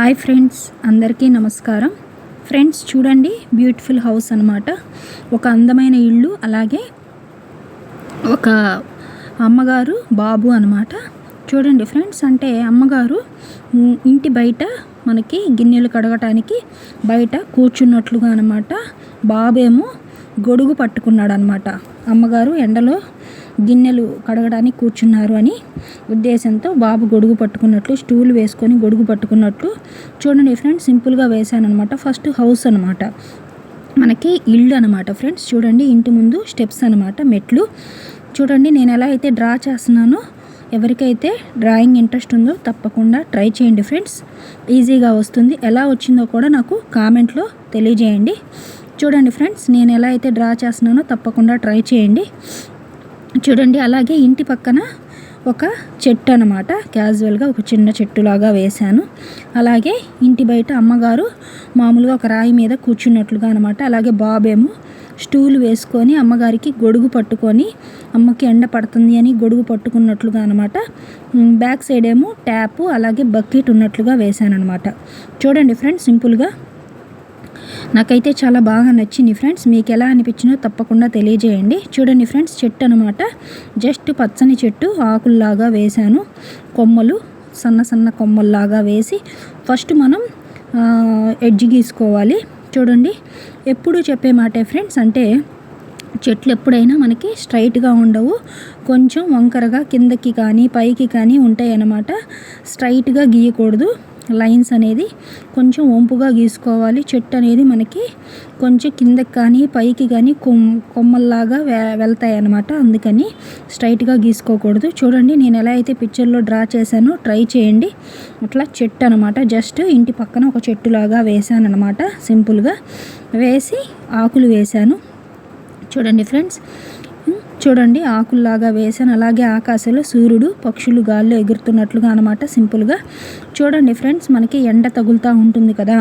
Hi friends అందరికీ నమస్కారం. Friends చూడండి బ్యూటిఫుల్ హౌస్ అనమాట ఒక అందమైన ఇల్లు అలాగే ఒక అమ్మగారు బాబు అనమాట చూడండి ఫ్రెండ్స్ అంటే అమ్మగారు ఇంటి బయట మనకి గిన్నెలు కడగటానికి బయట కూర్చున్నట్లుగా అనమాట బాబేమో గొడుగు పట్టుకున్నాడు అనమాట అమ్మగారు ఎండలో గిన్నెలు కడగడానికి కూర్చున్నారు అని ఉద్దేశంతో బాబు గొడుగు పట్టుకున్నట్లు స్టూల్ వేసుకొని గొడుగు పట్టుకున్నట్లు చూడండి ఫ్రెండ్స్ సింపుల్గా వేశాను అనమాట ఫస్ట్ హౌస్ అనమాట మనకి ఇల్లు అనమాట ఫ్రెండ్స్. చూడండి ఇంటి ముందు స్టెప్స్ అనమాట మెట్లు. చూడండి నేను ఎలా అయితే డ్రా చేస్తున్నానో ఎవరికైతే డ్రాయింగ్ ఇంట్రెస్ట్ ఉందో తప్పకుండా ట్రై చేయండి ఫ్రెండ్స్. ఈజీగా వస్తుంది. ఎలా వచ్చిందో కూడా నాకు కామెంట్లో తెలియజేయండి. చూడండి ఫ్రెండ్స్ నేను ఎలా అయితే డ్రా చేస్తున్నానో తప్పకుండా ట్రై చేయండి. చూడండి అలాగే ఇంటి పక్కన ఒక చెట్టు అనమాట క్యాజువల్గా ఒక చిన్న చెట్టులాగా వేశాను. అలాగే ఇంటి బయట అమ్మగారు మామూలుగా ఒక రాయి మీద కూర్చున్నట్లుగా అనమాట అలాగే బాబేమో స్టూల్ వేసుకొని అమ్మగారికి గొడుగు పట్టుకొని అమ్మకి ఎండ పడుతుంది అని గొడుగు పట్టుకున్నట్లుగా అనమాట బ్యాక్ సైడ్ ఏమో ట్యాప్ అలాగే బకెట్ ఉన్నట్లుగా వేశాను అనమాట చూడండి ఫ్రెండ్స్ సింపుల్గా నాకైతే చాలా బాగా నచ్చింది ఫ్రెండ్స్. మీకు ఎలా అనిపించిందో తప్పకుండా తెలియజేయండి. చూడండి ఫ్రెండ్స్ చెట్టు అనమాట జస్ట్ పచ్చని చెట్టు ఆకుల్లాగా వేశాను. కొమ్మలు సన్న సన్న కొమ్మల్లాగా వేసి ఫస్ట్ మనం ఎడ్జ్ గీసుకోవాలి. చూడండి ఎప్పుడు చెప్పే మాటే ఫ్రెండ్స్ అంటే చెట్లు ఎప్పుడైనా మనకి స్ట్రైట్గా ఉండవు. కొంచెం వంకరగా కిందకి కానీ పైకి కానీ ఉంటాయి అన్నమాట స్ట్రైట్గా గీయకూడదు. లైన్స్ అనేది కొంచెం వంపుగా గీసుకోవాలి. చెట్టు అనేది మనకి కొంచెం కిందకి కానీ పైకి కానీ కొమ్ కొమ్మల్లాగా వె వెళ్తాయి అన్నమాట. అందుకని స్ట్రైట్గా గీసుకోకూడదు. చూడండి నేను ఎలా అయితే పిక్చర్లో డ్రా చేశానో ట్రై చేయండి. అట్లా చెట్టు అనమాట జస్ట్ ఇంటి పక్కన ఒక చెట్టులాగా వేసాను అనమాట సింపుల్గా వేసి ఆకులు వేశాను. చూడండి ఫ్రెండ్స్ చూడండి ఆకుల్లాగా వేసాను అలాగే ఆకాశంలో సూర్యుడు పక్షులు గాల్లో ఎగురుతున్నట్లుగా అనమాట సింపుల్గా చూడండి ఫ్రెండ్స్ మనకి ఎండ తగులుతూ ఉంటుంది కదా.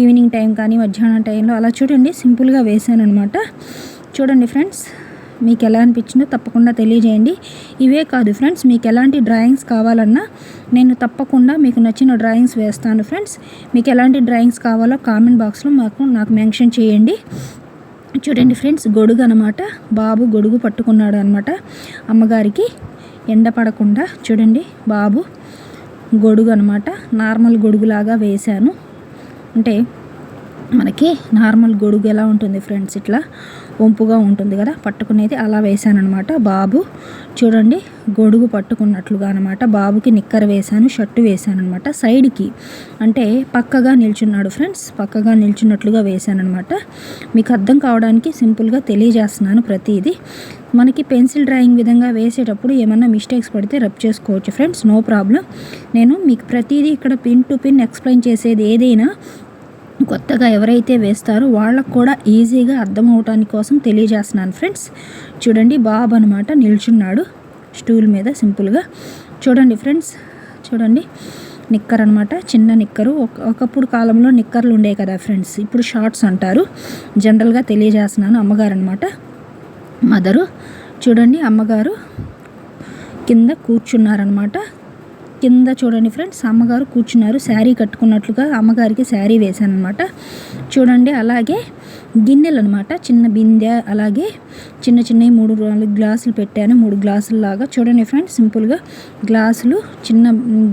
ఈవినింగ్ టైం కానీ మధ్యాహ్నం టైంలో అలా చూడండి సింపుల్గా వేసాను అనమాట చూడండి ఫ్రెండ్స్ మీకు ఎలా అనిపించిందో తప్పకుండా తెలియజేయండి. ఇవే కాదు ఫ్రెండ్స్ మీకు ఎలాంటి డ్రాయింగ్స్ కావాలన్నా నేను తప్పకుండా మీకు నచ్చిన డ్రాయింగ్స్ వేస్తాను ఫ్రెండ్స్. మీకు ఎలాంటి డ్రాయింగ్స్ కావాలో కామెంట్ బాక్స్లో మాకు నాకు మెన్షన్ చేయండి. చూడండి ఫ్రెండ్స్ గొడుగు అనమాట బాబు గొడుగు పట్టుకున్నాడు అనమాట అమ్మగారికి ఎండ పడకుండా చూడండి బాబు గొడుగు అనమాట నార్మల్ గొడుగులాగా వేశాను. అంటే మనకి నార్మల్ గొడుగు ఎలా ఉంటుంది ఫ్రెండ్స్ ఇట్లా వంపుగా ఉంటుంది కదా పట్టుకునేది అలా వేశాను అనమాట బాబు చూడండి గొడుగు పట్టుకున్నట్లుగా అనమాట బాబుకి నిక్కర వేశాను షర్టు వేశాను అనమాట సైడ్కి అంటే పక్కగా నిల్చున్నాడు ఫ్రెండ్స్ పక్కగా నిల్చున్నట్లుగా వేశాను అనమాట మీకు అర్థం కావడానికి సింపుల్గా తెలియజేస్తున్నాను ప్రతిదీ. మనకి పెన్సిల్ డ్రాయింగ్ విధంగా వేసేటప్పుడు ఏమన్నా మిస్టేక్స్ పడితే రబ్ చేసుకోవచ్చు ఫ్రెండ్స్ నో ప్రాబ్లం. నేను మీకు ప్రతిదీ ఇక్కడ పిన్ టు పిన్ ఎక్స్ప్లెయిన్ చేసేది ఏదైనా కొత్తగా ఎవరైతే వేస్తారో వాళ్ళకు కూడా ఈజీగా అర్థం అవటానికి కోసం తెలియజేస్తున్నాను ఫ్రెండ్స్. చూడండి బాబు అనమాట నిల్చున్నాడు స్టూల్ మీద సింపుల్గా. చూడండి ఫ్రెండ్స్ చూడండి నిక్కర్ అనమాట చిన్న నిక్కరు. ఒకప్పుడు కాలంలో నిక్కర్లు ఉండే కదా ఫ్రెండ్స్ ఇప్పుడు షార్ట్స్ అంటారు. జనరల్గా తెలియజేస్తున్నాను అమ్మగారు అనమాట మదరు చూడండి అమ్మగారు కింద కూర్చున్నారనమాట కింద చూడండి ఫ్రెండ్స్ అమ్మగారు కూర్చున్నారు. శారీ కట్టుకున్నట్లుగా అమ్మగారికి శారీ వేశాను అనమాట చూడండి అలాగే గిన్నెలు అనమాట చిన్న బిందె అలాగే చిన్న చిన్న మూడు నాలుగు గ్లాసులు పెట్టాను. మూడు గ్లాసుల లాగా చూడండి ఫ్రెండ్స్ సింపుల్గా గ్లాసులు చిన్న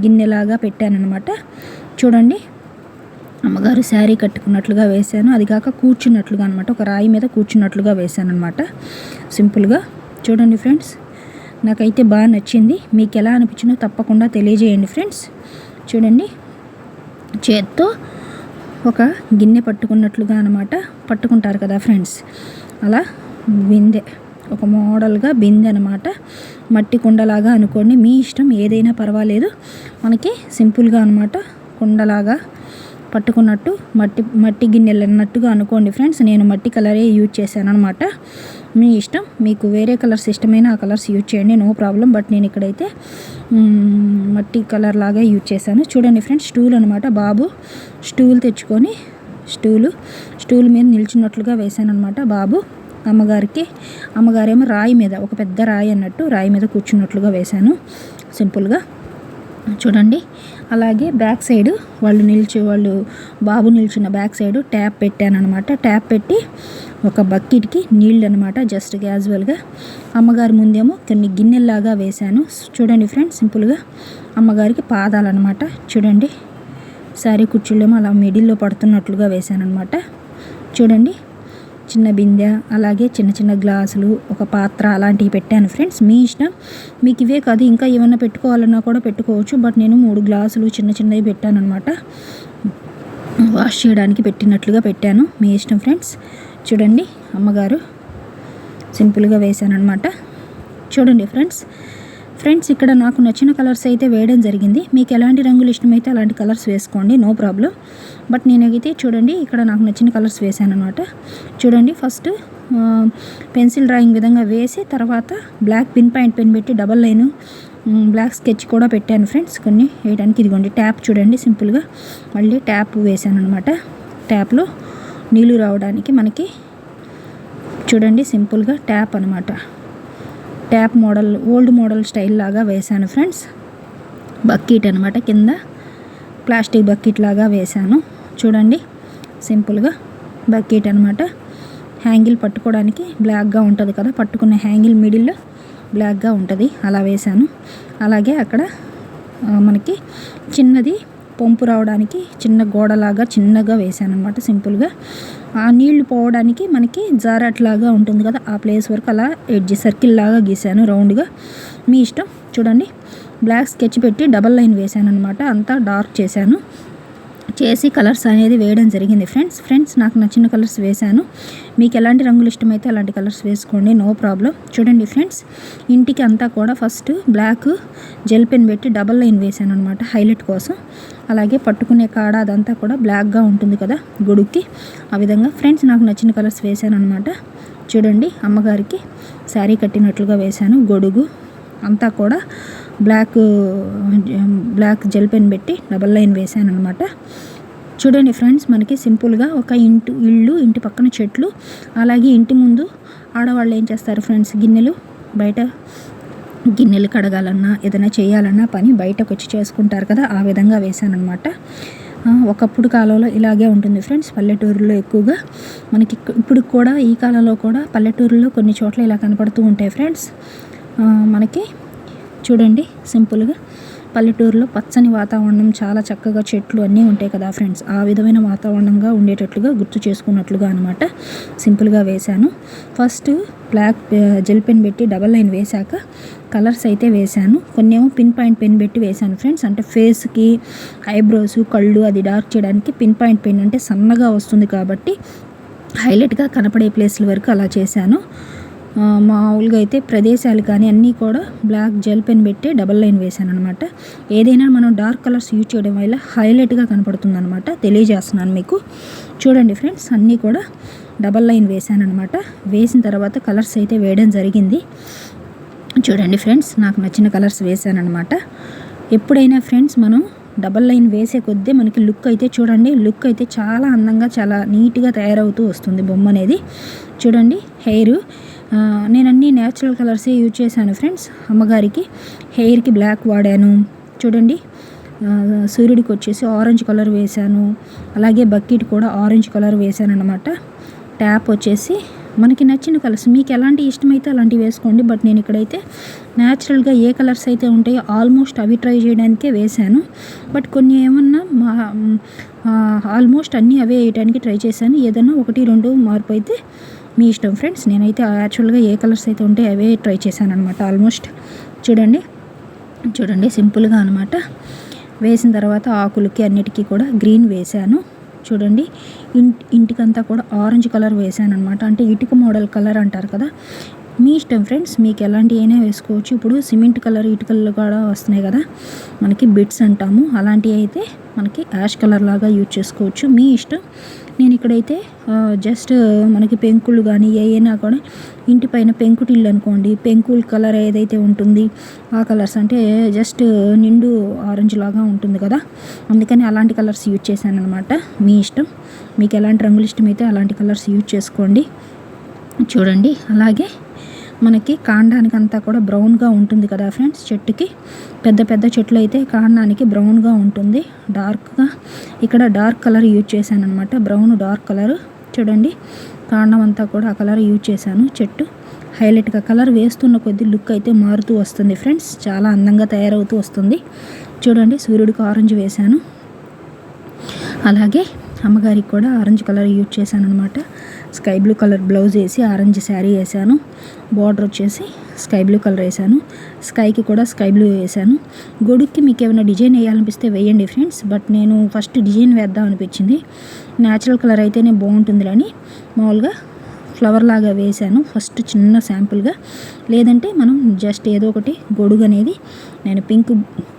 గిన్నెలాగా పెట్టాను అనమాట చూడండి అమ్మగారు శారీ కట్టుకున్నట్లుగా వేశాను. అది కాక కూర్చున్నట్లుగా అనమాట ఒక రాయి మీద కూర్చున్నట్లుగా వేశాను అనమాట సింపుల్గా చూడండి ఫ్రెండ్స్. నాకైతే బాగా నచ్చింది. మీకు ఎలా అనిపించిందో తప్పకుండా తెలియజేయండి ఫ్రెండ్స్. చూడండి. చేత్తో ఒక గిన్నె పట్టుకున్నట్లుగా అనమాట పట్టుకుంటారు కదా ఫ్రెండ్స్. అలా బిందె ఒక మోడల్గా బిందె అనమాట మట్టి కుండలాగా అనుకోండి. మీ ఇష్టం ఏదైనా పర్వాలేదు. మనకి సింపుల్గా అనమాట కుండలాగా పట్టుకున్నట్టు మట్టి మట్టి గిన్నెలు అన్నట్టుగా అనుకోండి ఫ్రెండ్స్. నేను మట్టి కలరే యూజ్ చేశాను అనమాట మీ ఇష్టం. మీకు వేరే కలర్స్ ఇష్టమైన ఆ కలర్స్ యూజ్ చేయండి. No problem. బట్ నేను ఇక్కడైతే మట్టి కలర్ లాగా యూజ్ చేశాను. చూడండి ఫ్రెండ్స్ స్టూల్ అనమాట బాబు స్టూల్ తెచ్చుకొని స్టూలు స్టూల్ మీద నిల్చున్నట్లుగా వేశాను అనమాట బాబు. అమ్మగారికి అమ్మగారేమో రాయి మీద ఒక పెద్ద రాయి అన్నట్టు రాయి మీద కూర్చున్నట్లుగా వేశాను. సింపుల్గా. చూడండి. అలాగే బ్యాక్ సైడ్ వాళ్ళు నిల్చో వాళ్ళు బాబు నిల్చున్న బ్యాక్ సైడ్ ట్యాప్ పెట్టాను అనమాట ట్యాప్ పెట్టి ఒక బకెట్కి నీళ్ళు అనమాట జస్ట్ క్యాజువల్గా అమ్మగారి ముందేమో కొన్ని గిన్నెల్లాగా వేశాను. చూడండి ఫ్రెండ్స్ సింపుల్గా అమ్మగారికి పాదాలన్నమాట చూడండి. శారీ కుర్చీలేమో అలా మిడిల్లో పడుతున్నట్లుగా వేశాను అనమాట చూడండి. చిన్న బిందె అలాగే చిన్న చిన్న గ్లాసులు ఒక పాత్ర అలాంటివి పెట్టాను ఫ్రెండ్స్ మీ ఇష్టం. మీకు ఇవే కాదు ఇంకా ఏమన్నా పెట్టుకోవాలన్నా కూడా పెట్టుకోవచ్చు. బట్ నేను మూడు గ్లాసులు చిన్న చిన్నవి పెట్టాను అనమాట వాష్ చేయడానికి పెట్టినట్లుగా పెట్టాను. మీ ఇష్టం ఫ్రెండ్స్ చూడండి అమ్మగారు సింపుల్గా వేశానమాట చూడండి ఫ్రెండ్స్ ఫ్రెండ్స్ ఇక్కడ నాకు నచ్చిన కలర్స్ అయితే వేయడం జరిగింది. మీకు ఎలాంటి రంగులు ఇష్టమైతే అలాంటి కలర్స్ వేసుకోండి నో ప్రాబ్లం. బట్ నేనైతే చూడండి ఇక్కడ నాకు నచ్చిన కలర్స్ వేసాను అనమాట చూడండి ఫస్ట్ పెన్సిల్ డ్రాయింగ్ విధంగా వేసి తర్వాత బ్లాక్ పిన్ పాయింట్ పెన్ పెట్టి డబల్ లైన్ బ్లాక్ స్కెచ్ కూడా పెట్టాను ఫ్రెండ్స్ కొన్ని వేయడానికి. ఇదిగోండి ట్యాప్ చూడండి సింపుల్గా. మళ్ళీ ట్యాప్ వేసాను అనమాట ట్యాప్లో నీళ్ళు రావడానికి మనకి చూడండి సింపుల్గా ట్యాప్ అనమాట tap model old model style లాగా వేశాను ఫ్రెండ్స్. బకెట్ అనమాట కింద. ప్లాస్టిక్ బకెట్ లాగా వేశాను. చూడండి సింపుల్గా బకెట్ అనమాట హ్యాంగిల్ పట్టుకోవడానికి బ్లాక్గా ఉంటుంది కదా పట్టుకున్న హ్యాంగిల్ మిడిల్లో బ్లాక్గా ఉంటుంది. అలా వేశాను. అలాగే అక్కడ మనకి చిన్నది పంపు రావడానికి చిన్న గోడలాగా చిన్నగా వేసాను అనమాట సింపుల్గా. ఆ నీళ్ళు పోవడానికి మనకి జారట్లాగా ఉంటుంది కదా ఆ ప్లేస్ వరకు అలా ఎడ్జ్ సర్కిల్ లాగా గీసాను రౌండ్గా. మీ ఇష్టం? చూడండి. బ్లాక్ స్కెచ్ పెట్టి డబల్ లైన్ వేసాను అనమాట అంతా డార్క్ చేశాను. చేసి కలర్స్ అనేది వేయడం జరిగింది ఫ్రెండ్స్. ఫ్రెండ్స్ నాకు నచ్చిన కలర్స్ వేశాను. మీకు ఎలాంటి రంగులు ఇష్టమైతే అలాంటి కలర్స్ వేసుకోండి నో ప్రాబ్లం. చూడండి ఫ్రెండ్స్ ఇంటికి అంతా కూడా ఫస్ట్ బ్లాక్ జెల్ పెన్ పెట్టి డబల్ లైన్ వేశాను అనమాట హైలైట్ కోసం. అలాగే పట్టుకునే కాడ అదంతా కూడా బ్లాక్గా ఉంటుంది కదా గొడుక్కి ఆ విధంగా ఫ్రెండ్స్ నాకు నచ్చిన కలర్స్ వేశాను అనమాట చూడండి అమ్మగారికి శారీ కట్టినట్లుగా వేశాను. గొడుగు అంతా కూడా బ్లాక్ బ్లాక్ జెల్ పెన్ పెట్టి డబల్ లైన్ వేశాను అనమాట చూడండి ఫ్రెండ్స్ మనకి సింపుల్గా ఒక ఇంటి ఇల్లు ఇంటి పక్కన చెట్లు అలాగే ఇంటి ముందు ఆడవాళ్ళు ఏం చేస్తారు ఫ్రెండ్స్ గిన్నెలు బయట గిన్నెలు కడగాలన్నా ఏదైనా చేయాలన్నా పని బయటకు వచ్చి చేసుకుంటారు కదా ఆ విధంగా వేశానమాట ఒకప్పుడు కాలంలో ఇలాగే ఉంటుంది ఫ్రెండ్స్ పల్లెటూరులో ఎక్కువగా. మనకి ఇప్పుడు కూడా ఈ కాలంలో కూడా పల్లెటూరులో కొన్ని చోట్ల ఇలా కనపడుతూ ఉంటాయి ఫ్రెండ్స్. మనకి చూడండి సింపుల్గా. పల్లెటూరులో పచ్చని వాతావరణం చాలా చక్కగా చెట్లు అన్నీ ఉంటాయి కదా ఫ్రెండ్స్. ఆ విధమైన వాతావరణంగా ఉండేటట్లుగా గుర్తు చేసుకున్నట్లుగా అనమాట సింపుల్గా వేశాను. ఫస్ట్ బ్లాక్ జెల్ పెన్ పెట్టి డబల్ లైన్ వేశాక కలర్స్ అయితే వేశాను. కొన్ని ఏమో పిన్ పాయింట్ పెన్ పెట్టి వేశాను ఫ్రెండ్స్. అంటే ఫేస్కి ఐబ్రోస్ కళ్ళు అది డార్క్ చేయడానికి పిన్ పాయింట్ పెన్ అంటే సన్నగా వస్తుంది కాబట్టి హైలైట్గా కనపడే ప్లేస్ల వరకు అలా చేశాను. మామూలుగా అయితే ప్రదేశాలు కానీ అన్నీ కూడా బ్లాక్ జెల్ పెన్ పెట్టి డబల్ లైన్ వేసాను అనమాట ఏదైనా మనం డార్క్ కలర్స్ యూజ్ చేయడం వల్ల హైలైట్గా కనపడుతుంది అనమాట తెలియజేస్తున్నాను మీకు. చూడండి ఫ్రెండ్స్ అన్నీ కూడా డబల్ లైన్ వేసాను అనమాట వేసిన తర్వాత కలర్స్ అయితే వేయడం జరిగింది. చూడండి ఫ్రెండ్స్ నాకు నచ్చిన కలర్స్ వేసాను అనమాట ఎప్పుడైనా ఫ్రెండ్స్ మనం డబల్ లైన్ వేసే కొద్దీ మనకి లుక్ అయితే చూడండి లుక్ అయితే చాలా అందంగా చాలా నీట్గా తయారవుతూ వస్తుంది బొమ్మ అనేది. చూడండి హెయిర్ నేను అన్ని న్యాచురల్ కలర్సే యూజ్ చేశాను ఫ్రెండ్స్ అమ్మగారికి హెయిర్కి బ్లాక్ వాడాను. చూడండి. సూర్యుడికి వచ్చేసి ఆరెంజ్ కలర్ వేశాను. అలాగే బకెట్ కూడా ఆరెంజ్ కలర్ వేశాను అనమాట ట్యాప్ వచ్చేసి మనకి నచ్చిన కలర్స్ మీకు ఎలాంటి ఇష్టమైతే అలాంటివి వేసుకోండి. బట్ నేను ఇక్కడైతే న్యాచురల్గా ఏ కలర్స్ అయితే ఉంటాయో ఆల్మోస్ట్ అవి ట్రై చేయడానికే వేశాను. బట్ కొన్ని ఏమన్నా మా ఆల్మోస్ట్ అన్నీ అవే వేయడానికి ట్రై చేశాను. ఏదన్నా ఒకటి రెండు మార్పు అయితే మీ ఇష్టం ఫ్రెండ్స్. నేనైతే యాక్చువల్గా ఏ కలర్స్ అయితే ఉంటే అవే ట్రై చేశాను అనమాట ఆల్మోస్ట్ చూడండి చూడండి సింపుల్గా అనమాట వేసిన తర్వాత ఆకులకి అన్నిటికీ కూడా గ్రీన్ వేశాను. చూడండి ఇంటి ఇంటికంతా కూడా ఆరెంజ్ కలర్ వేసాను అనమాట అంటే ఇటుక మోడల్ కలర్ అంటారు కదా. మీ ఇష్టం ఫ్రెండ్స్ మీకు ఎలాంటి అయినా వేసుకోవచ్చు. ఇప్పుడు సిమెంట్ కలర్ ఇటుకలు కూడా వస్తున్నాయి కదా. మనకి బిట్స్ అంటాము. అలాంటివి అయితే మనకి యాష్ కలర్ లాగా యూజ్ చేసుకోవచ్చు. మీ ఇష్టం. నేను ఇక్కడైతే జస్ట్ మనకి పెంకులు కానీ ఏమైనా కూడా ఇంటిపైన పెంకుటిల్లు అనుకోండి పెంకుల్ కలర్ ఏదైతే ఉంటుంది ఆ కలర్స్ అంటే జస్ట్ నిండు ఆరెంజ్ లాగా ఉంటుంది కదా. అందుకని అలాంటి కలర్స్ యూజ్ చేశాను అనమాట మీ ఇష్టం. మీకు ఎలాంటి రంగులు ఇష్టమైతే అలాంటి కలర్స్ యూజ్ చేసుకోండి. చూడండి. అలాగే మనకి కాండానికి అంతా కూడా బ్రౌన్గా ఉంటుంది కదా ఫ్రెండ్స్ చెట్టుకి. పెద్ద పెద్ద చెట్లు అయితే కాండానికి బ్రౌన్గా ఉంటుంది. డార్క్గా ఇక్కడ డార్క్ కలర్ యూజ్ చేశాను అనమాట బ్రౌన్ డార్క్ కలర్. చూడండి కాండం అంతా కూడా ఆ కలర్ యూజ్ చేశాను. చెట్టు హైలైట్గా కలర్ వేస్తున్న కొద్దీ లుక్ అయితే మారుతూ వస్తుంది ఫ్రెండ్స్. చాలా అందంగా తయారవుతూ వస్తుంది. చూడండి సూర్యుడికి ఆరెంజ్ వేశాను. అలాగే అమ్మగారికి కూడా ఆరెంజ్ కలర్ యూజ్ చేశాను అనమాట స్కై బ్లూ కలర్ బ్లౌజ్ వేసి ఆరెంజ్ శారీ వేసాను బార్డర్ వచ్చేసి స్కై బ్లూ కలర్ వేసాను స్కైకి కూడా స్కై బ్లూ వేసాను గొడుక్కి మీకు ఏమైనా డిజైన్ వేయాలనిపిస్తే వేయండి ఫ్రెండ్స్. బట్ నేను ఫస్ట్ డిజైన్ వేద్దాం అనిపించింది. న్యాచురల్ కలర్ అయితేనే బాగుంటుందిలని మామూలుగా ఫ్లవర్ లాగా వేసాను ఫస్ట్ చిన్న శాంపుల్గా. లేదంటే మనం జస్ట్ ఏదో ఒకటి గొడుగు అనేది నేను పింక్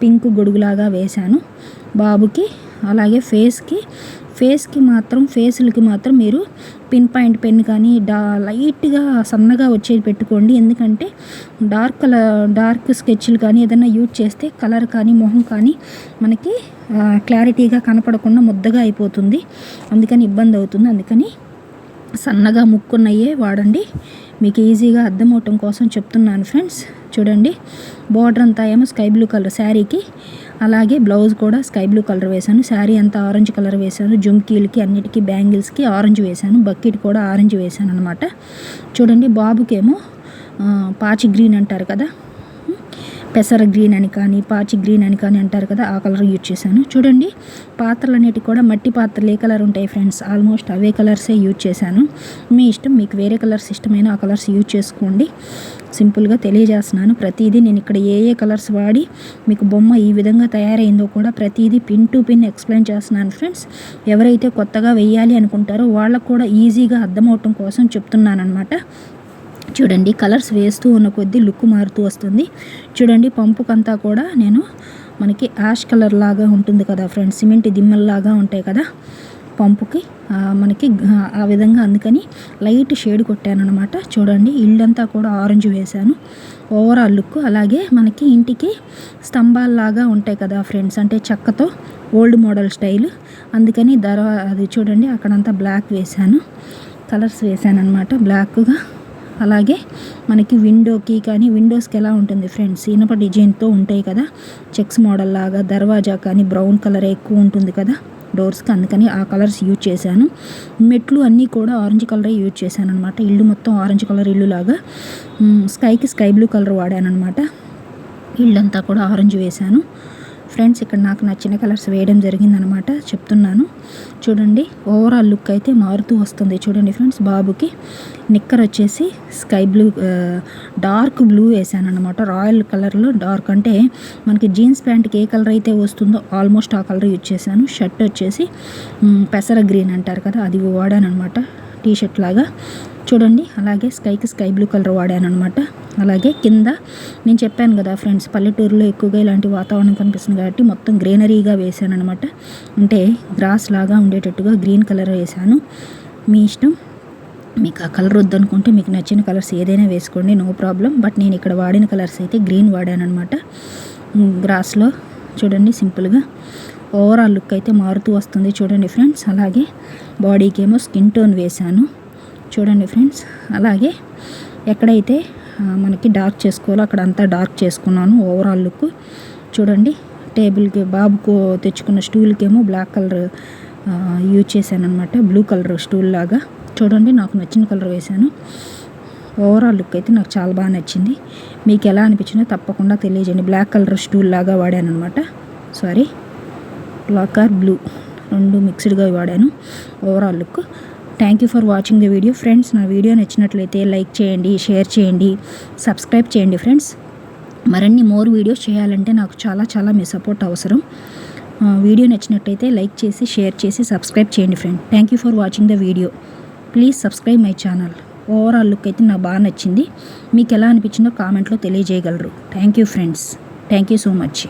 పింక్ గొడుగులాగా వేశాను. బాబుకి అలాగే ఫేస్కి ఫేస్కి మాత్రం ఫేసులకి మాత్రం మీరు పిన్ పాయింట్ పెన్ కానీ డా లైట్గా సన్నగా వచ్చేది పెట్టుకోండి. ఎందుకంటే డార్క్ కలర్ డార్క్ స్కెచ్లు కానీ ఏదైనా యూజ్ చేస్తే కలర్ కానీ మొహం కానీ మనకి క్లారిటీగా కనపడకుండా ముద్దగా అయిపోతుంది. అందుకని ఇబ్బంది అవుతుంది. అందుకని సన్నగా ముక్కున్నయే వాడండి. మీకు ఈజీగా అర్థమవటం కోసం చెప్తున్నాను ఫ్రెండ్స్. చూడండి బార్డర్ అంతా ఏమో స్కై బ్లూ కలర్ శారీకి అలాగే బ్లౌజ్ కూడా స్కై బ్లూ కలర్ వేశాను. శారీ అంతా ఆరెంజ్ కలర్ వేశాను. జుమ్కీలకి అన్నిటికీ బ్యాంగిల్స్కి ఆరెంజ్ వేశాను. బకెట్ కూడా ఆరెంజ్ వేశాను అనమాట చూడండి బాబుకేమో పాచి గ్రీన్ అంటారు కదా పెసర గ్రీన్ అని కానీ పాచి గ్రీన్ అని కానీ అంటారు కదా ఆ కలర్ యూజ్ చేశాను. చూడండి పాత్రలు అనేటివి కూడా మట్టి పాత్రలు ఏ కలర్ ఉంటాయి ఫ్రెండ్స్. ఆల్మోస్ట్ అవే కలర్సే యూజ్ చేశాను. మీ ఇష్టం మీకు వేరే కలర్స్ ఇష్టమైన ఆ కలర్స్ యూజ్ చేసుకోండి. సింపుల్గా తెలియజేస్తున్నాను. ప్రతిదీ నేను ఇక్కడ ఏ ఏ కలర్స్ వాడి మీకు బొమ్మ ఈ విధంగా తయారైందో కూడా ప్రతిదీ పిన్ టు పిన్ ఎక్స్ప్లెయిన్ చేస్తున్నాను ఫ్రెండ్స్. ఎవరైతే కొత్తగా వెయ్యాలి అనుకుంటారో వాళ్ళకు కూడా ఈజీగా అర్థమవటం కోసం చెప్తున్నాను అనమాట చూడండి కలర్స్ వేస్తూ ఉన్న కొద్దీ లుక్ మారుతూ వస్తుంది. చూడండి పంపుకంతా కూడా నేను మనకి యాష్ కలర్ లాగా ఉంటుంది కదా ఫ్రెండ్స్ సిమెంట్ దిమ్మల్లాగా ఉంటాయి కదా పంపుకి. మనకి ఆ విధంగా అందుకని లైట్ షేడ్ కొట్టాను అనమాట చూడండి ఇల్లంతా కూడా ఆరెంజ్ వేశాను. ఓవరాల్ లుక్ అలాగే మనకి ఇంటికి స్తంభాల్లాగా ఉంటాయి కదా ఫ్రెండ్స్ అంటే చెక్కతో ఓల్డ్ మోడల్ స్టైల్. అందుకని ధర అది చూడండి అక్కడంతా బ్లాక్ వేశాను. కలర్స్ వేశాను అనమాట బ్లాక్గా. అలాగే మనకి విండోకి కానీ విండోస్కి ఎలా ఉంటుంది ఫ్రెండ్స్? ఇనప డిజైన్తో ఉంటాయి కదా? చెక్స్ మోడల్ లాగా దర్వాజా కానీ బ్రౌన్ కలర్ ఎక్కువ ఉంటుంది కదా? డోర్స్కి అందుకని ఆ కలర్స్ యూజ్ చేశాను. మెట్లు అన్నీ కూడా ఆరెంజ్ కలరే యూజ్ చేశాను అనమాట ఇల్లు మొత్తం ఆరెంజ్ కలర్ ఇల్లు లాగా స్కైకి స్కై బ్లూ కలర్ వాడాను అనమాట ఇల్లంతా కూడా ఆరెంజ్ వేశాను. ఫ్రెండ్స్ ఇక్కడ నాకు నచ్చిన కలర్స్ వేయడం జరిగిందనమాట. చెప్తున్నాను. చూడండి ఓవరాల్ లుక్ అయితే మారుతూ వస్తుంది. చూడండి ఫ్రెండ్స్ బాబుకి నిక్కర్ వచ్చేసి స్కై బ్లూ డార్క్ బ్లూ వేసాను అనమాట రాయల్ కలర్లో డార్క్ అంటే మనకి జీన్స్ ప్యాంట్కి ఏ కలర్ అయితే వస్తుందో ఆల్మోస్ట్ ఆ కలర్ యూజ్ చేశాను. షర్ట్ వచ్చేసి పెసర గ్రీన్ అంటారు కదా అది వాడాను అనమాట టీ షర్ట్ లాగా. చూడండి. అలాగే స్కైకి స్కై బ్లూ కలర్ వాడాను అనమాట అలాగే కింద నేను చెప్పాను కదా ఫ్రెండ్స్ పల్లెటూరులో ఎక్కువగా ఇలాంటి వాతావరణం కనిపిస్తుంది కాబట్టి మొత్తం గ్రీనరీగా వేసాను అనమాట అంటే గ్రాస్ లాగా ఉండేటట్టుగా గ్రీన్ కలర్ వేసాను. మీ ఇష్టం? మీకు ఆ కలర్ వద్దనుకుంటే మీకు నచ్చిన కలర్స్ ఏదైనా వేసుకోండి నో ప్రాబ్లం. బట్ నేను ఇక్కడ వాడిన కలర్స్ అయితే గ్రీన్ వాడాను అనమాట గ్రాస్లో చూడండి సింపుల్గా. ఓవరాల్ లుక్ అయితే మారుతూ వస్తుంది చూడండి ఫ్రెండ్స్. అలాగే బాడీకి ఏమో స్కిన్ టోన్ వేశాను చూడండి ఫ్రెండ్స్. అలాగే ఎక్కడైతే మనకి డార్క్ చేసుకోవాలో అక్కడ అంతా డార్క్ చేసుకున్నాను ఓవరాల్ లుక్. చూడండి టేబుల్కి బాబుకు తెచ్చుకున్న స్టూల్కేమో బ్లాక్ కలర్ యూజ్ చేశాను అనమాట బ్లూ కలర్ స్టూల్ లాగా. చూడండి నాకు నచ్చిన కలర్ వేశాను. ఓవరాల్ లుక్ అయితే నాకు చాలా బాగా నచ్చింది. మీకు ఎలా అనిపించిందో తప్పకుండా తెలియజేయండి. బ్లాక్ కలర్ స్టూల్ లాగా వాడాను అనమాట సారీ బ్లాక్ ఆర్ బ్లూ. రెండు మిక్స్డ్గా వాడాను. Overall look. Thank you for watching the video friends నా వీడియో నచ్చినట్లయితే లైక్ చేయండి షేర్ చేయండి సబ్స్క్రైబ్ చేయండి ఫ్రెండ్స్ మరిన్ని మోర్ వీడియోస్ చేయాలంటే నాకు చాలా చాలా మీ సపోర్ట్ అవసరం. వీడియో నచ్చినట్టయితే లైక్ చేసి షేర్ చేసి సబ్స్క్రైబ్ చేయండి friend thank you for watching the video please subscribe my channel overall look అయితే నాకు బాగా నచ్చింది. మీకు ఎలా అనిపించిందో కామెంట్లో తెలియజేయగలరు. Thank you friends thank you so much